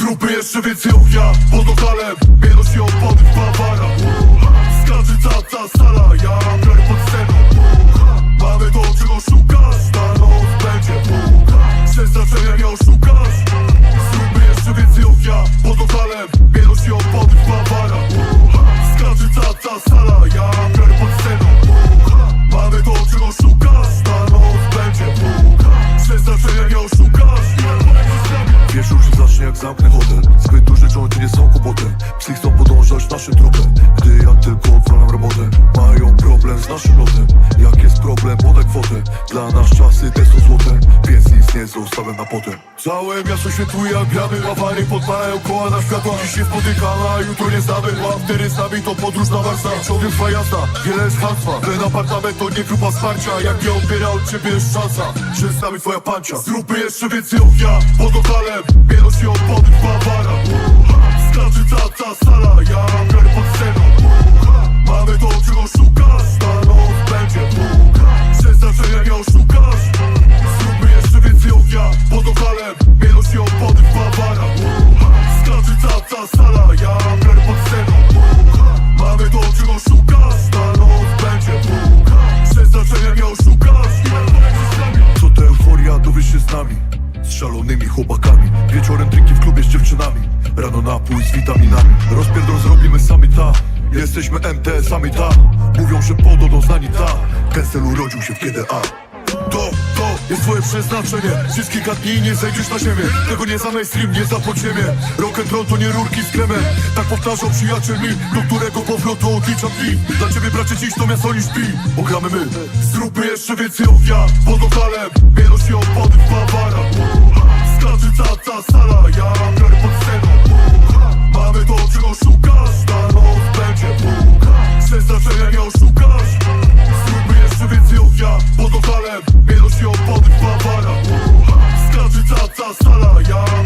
Zróbmy jeszcze więcej ognia pod lokalem Biorą się opony w Się zacznie jak zamknę hotel Zbyt duże jointy nie są kłopotem Psy chcą podążać naszym tropem Gdy ja tylko odwalam robotę Mają problem z naszym lotem. Jak jest problem, podaj kwotę. Dla nas czasy te są złote Więc nic nie zostawiam na potem. Całe miasto świetluje jak gramy Awary podpalają koła na światło Dziś się spotykamy, a jutro nie znamy. Łaftery z nami to podróż na warsa. Ciągiem twa jazda, wiele jest hasła Ten apartament to nie grupa wsparcia. Jak nie odbiera od ciebie jest szansa. Że z nami twoja pancia. Zróbmy jeszcze więcej ognia pod lokalem Biorą się chłopakami. Wieczorem drinki w klubie z dziewczynami. Rano napój z witaminami. Rozpierdol zrobimy sami ta. Jesteśmy MTS-ami ta. Mówią, że pododą znani ta. Ten cel urodził się w KDA To, to jest twoje przeznaczenie. Przez kilka dni nie zejdziesz na ziemię. Tego nie za mainstream, nie za podziemie. Rock and roll to nie rurki z kremem. Tak powtarzał przyjaciel mi Do którego powrotu odliczam dni. Dla ciebie bracie dziś to miasto niż śpi Bo gramy my. Zróbmy jeszcze więcej ognia pod lokalem Przeznaczenia nie oszukasz Zróbmy jeszcze więcej ognia pod lokalem Biorą się opony w Bawara Skacze cała sala, ja